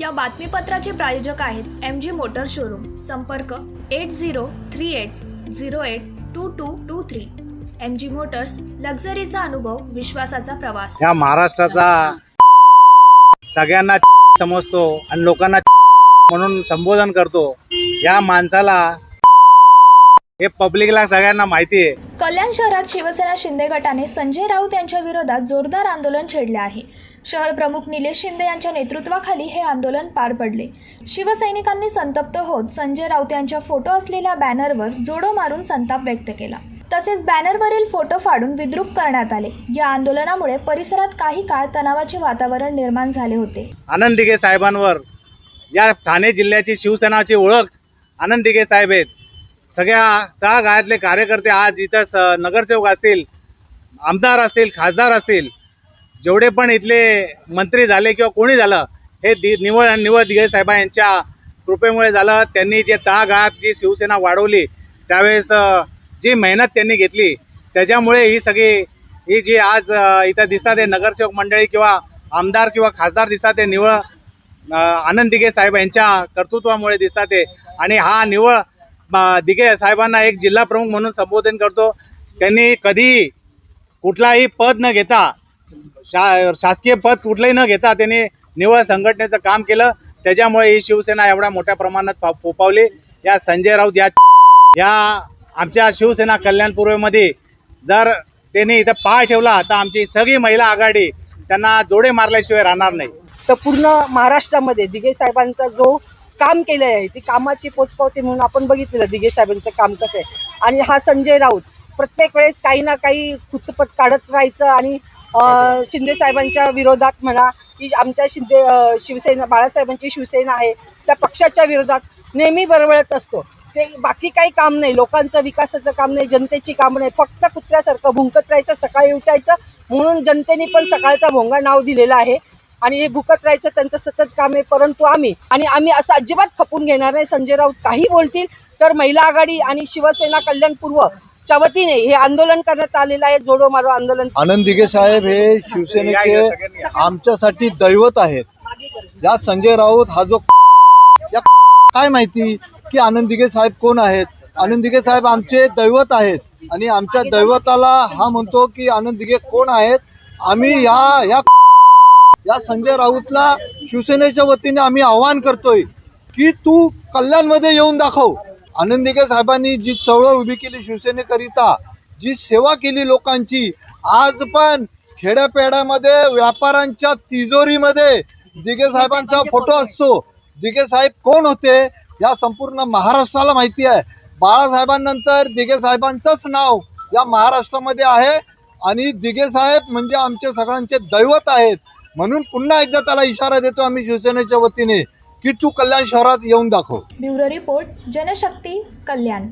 या बातमीपत्राचे प्रायोजक आहेत एम जी मोटर शोरूम संपर्क eight zero three eight zero eight two two two three M G motors लक्झरीचा अनुभव विश्वासाचा प्रवास. या महाराष्ट्राचा सगळ्यांना समजतो आणि लोकांना म्हणून संबोधन करतो. या माणसाला हे पब्लिकला सगळ्यांना माहिती आहे. कल्याण शहरात शिवसेना शिंदे गटाने संजय राऊत यांच्या विरोधात जोरदार आंदोलन छेडले आहे. शहर प्रमुख निलेश शिंदे यांच्या नेतृत्वाखाली हे आंदोलन पार पडले. शिवसैनिकांनी संतप्त होत संजय राऊत यांच्या फोटो असलेल्या बॅनरवर जोडो मारून संताप व्यक्त केला. तसेच बॅनरवरील फोटो फाडून विद्रूप करण्यात आले. या आंदोलनामुळे परिसरात काही काळ तणावाचे वातावरण निर्माण झाले होते. आनंद दिघे साहेबांवर या ठाणे जिल्ह्याची शिवसेनाची ओळख आनंद दिघे साहेब आहेत. सगळ्या तळागाळातले कार्यकर्ते आज इथं स नगरसेवक असतील आमदार असतील खासदार असतील जेवढे पण इथले मंत्री झाले किंवा कोणी झालं हे दि निवड निवळ दिघे साहेबा यांच्या कृपेमुळे झालं. त्यांनी जे तळागाळात जी शिवसेना वाढवली त्यावेळेस जी मेहनत त्यांनी घेतली त्याच्यामुळे ही सगळी ही जी आज इथं दिसतात हे नगरसेवक मंडळी किंवा आमदार किंवा खासदार दिसतात ते निवळ आनंद दिघे साहेब यांच्या कर्तृत्वामुळे दिसतात ते आणि हा निवळ दिघे साहेबांना एक जिल्हा प्रमुख म्हणून संबोधन करतो. त्यांनी कधी कुठलाही पद न घेता शा शासकीय पद कुठलंही न घेता त्यांनी निवळ संघटनेचं काम केलं. त्याच्यामुळे ही शिवसेना एवढ्या मोठ्या प्रमाणात फोपावली या संजय राऊत या या आमच्या शिवसेना कल्याणपूर्वेमध्ये जर त्यांनी इथं पाय ठेवला तर आमची सगळी महिला आघाडी त्यांना जोडे मारल्याशिवाय राहणार नाही. तर पूर्ण महाराष्ट्रामध्ये दिघे साहेबांचा जो काम केलं आहे. ती कामाची पोचपावती म्हणून आपण बघितलेलं दिघे साहेबांचं काम कसं आहे. आणि हा संजय राऊत प्रत्येक वेळेस काही ना काही कुचपत काढत राहायचं आणि शिंदे साहेबांच्या विरोधात म्हणा की आमच्या शिंदे शिवसेना बाळासाहेबांची शिवसेना आहे त्या पक्षाच्या विरोधात नेहमी बरवळत असतो. ते बाकी काही काम नाही लोकांचं विकासाचं काम नाही जनतेची कामं नाही फक्त कुत्र्यासारखं भुंकत राहायचं सकाळी उठायचं म्हणून जनतेने पण सकाळचा भोंगा नाव दिलेलं आहे. आणि हे भुकत राहायचं त्यांचं सतत काम आहे परंतु आम्ही आणि आम्ही असं अजिबात खपून घेणार नाही. संजय राऊत काही बोलतील तर महिला आघाडी आणि शिवसेना कल्याणपूर्व च्या वतीने हे आंदोलन करण्यात आलेलं आहे जोडो मारो आंदोलन. आनंद दिघे साहेब हे शिवसेनेचे आमच्यासाठी दैवत आहेत. या संजय राऊत हा जो या काय माहिती की आनंद दिघे साहेब कोण आहेत? आनंद दिघे साहेब आमचे दैवत आहेत आणि आमच्या दैवताला हा म्हणतो की आनंद दिघे कोण आहेत? आम्ही या या या संजय राऊतला शिवसेनेच्या वतीने आम्ही आवाहन करतोय की तू कल्याणमध्ये येऊन दाखव. आनंद दिघे साहेबांनी जी चळवळ उभी केली शिवसेनेकरिता जी सेवा केली लोकांची आज पण खेड्यापेड्यामध्ये व्यापाऱ्यांच्या तिजोरीमध्ये दिघे साहेबांचा फोटो असतो. दिघे साहेब कोण होते? या संपूर्ण महाराष्ट्राला माहिती आहे. बाळासाहेबांनंतर दिघे साहेबांचंच नाव या महाराष्ट्रामध्ये आहे. आणि दिघे साहेब म्हणजे आमचे सगळ्यांचे दैवत आहेत. म्हणून पुन्हा एकदा त्याला इशारा देतो आम्ही शिवसेनेच्या वतीने की तू कल्याण शहरात येऊन दाखव. Bureau report Janshakti Kalyan.